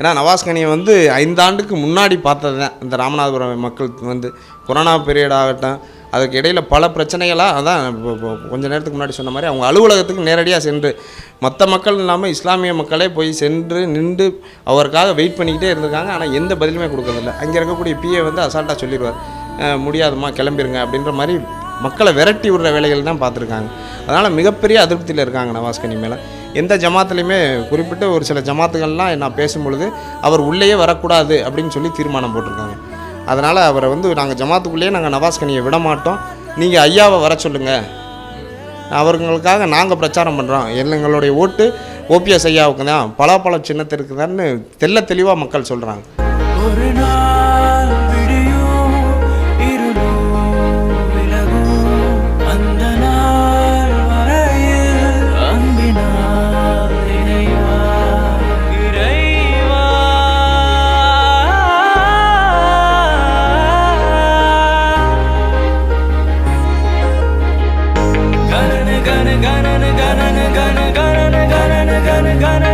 ஏன்னா நவாஸ்கனியை வந்து ஐந்தாண்டுக்கு முன்னாடி பார்த்தது தான் இந்த ராமநாதபுரம் மக்கள் வந்து கொரோனா பீரியட் ஆகட்டும் அதுக்கு இடையில் பல பிரச்சனைகளாக அதான் இப்போ கொஞ்ச நேரத்துக்கு முன்னாடி சொன்ன மாதிரி அவங்க அலுவலகத்துக்கு நேரடியாக சென்று மற்ற மக்கள் இல்லாமல் இஸ்லாமிய மக்களே போய் சென்று நின்று அவருக்காக வெயிட் பண்ணிக்கிட்டே இருந்திருக்காங்க. ஆனால் எந்த பதிலுமே கொடுக்கறதில்ல. அங்கே இருக்கக்கூடிய பிஏ வந்து அசால்ட்டாக சொல்லிடுவார். முடியாதுமா முடியாதும்மா கிளம்பிருங்க அப்படின்ற மாதிரி மக்களை விரட்டி விடுற வேலைகள் தான் பார்த்துருக்காங்க. அதனால் மிகப்பெரிய அதிருப்தியில் இருக்காங்க நவாஸ்கனி மேலே. எந்த ஜமாத்துலையுமே குறிப்பிட்ட ஒரு சில ஜமாத்துகள்லாம் நான் பேசும்பொழுது அவர் உள்ளேயே வரக்கூடாது அப்படின்னு சொல்லி தீர்மானம் போட்டிருக்காங்க. அதனால் அவரை வந்து நாங்கள் ஜமாத்துக்குள்ளேயே நாங்கள் நவாஸ்கனியை விட மாட்டோம் நீங்கள் ஐயாவை வர சொல்லுங்கள் அவர்களுக்காக நாங்கள் பிரச்சாரம் பண்ணுறோம் எங்களுடைய ஓட்டு ஓபிஎஸ் ஐயாவுக்கு தான். பலாப்பழ சின்னத்திற்கு தான்னு தெல்ல தெளிவாக மக்கள் சொல்கிறாங்க gonna, gonna, gonna, gonna